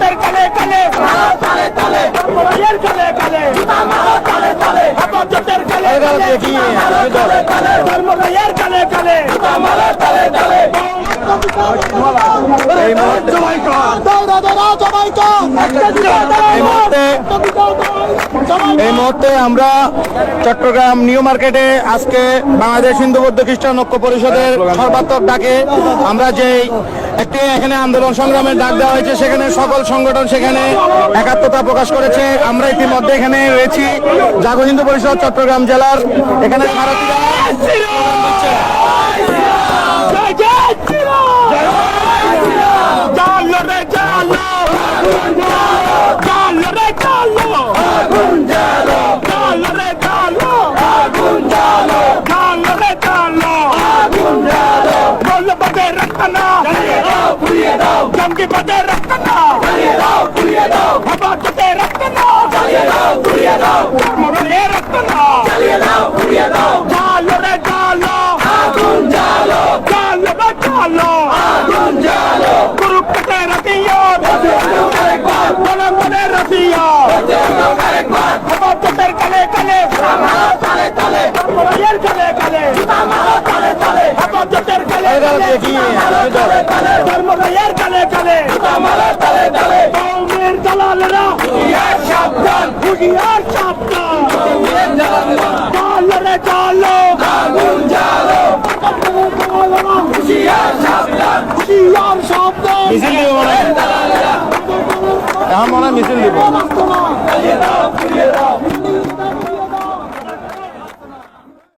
হেফাজতের কালে কালে তালে তালে বিয়ের কালে কালে তালে তালে হেফাজতের কালে কালে দেখি ধর্মের কালে কালে তালে তালে এই মুহূর্তে এই মুহূর্তে আমরা চট্টগ্রাম নিউ মার্কেটে আজকে বাংলাদেশ হিন্দু বৌদ্ধ খ্রিস্টান ঐক্য পরিষদের সর্বাত্মক ডাকে আমরা যে একটি এখানে আন্দোলন সংগ্রামের ডাক দেওয়া হয়েছে সেখানে সকল সংগঠন সেখানে একাত্মতা প্রকাশ করেছে। আমরা ইতিমধ্যে এখানে রয়েছি। জাগো হিন্দু পরিষদ চট্টগ্রাম জেলার এখানে ভারতীয় পুড়িয়ে দাও জালো রে জালো আগুন জ্বালো জালো রে জালো আগুন জ্বালো কুরুক্ষেত্রে রতিয়া আরেকবার বলে বলে রতিয়া আরেকবার হেফাজতের কালে কালে মারো তালে তালে এর কালে কালে মারো তালে তালে হেফাজতের কালে কালে দেখি কালে কালে তালে তালে। কৌমের দালালেরা ইয়ার সাবধান। হুশিয়ার সাবধান। চালো রে চালো আগুন জ্বালো। হুশিয়ার সাবধান। হুশিয়ার সাবধান। মিছিল দিব মনে হয়। এখন মনে মিছিল দিব।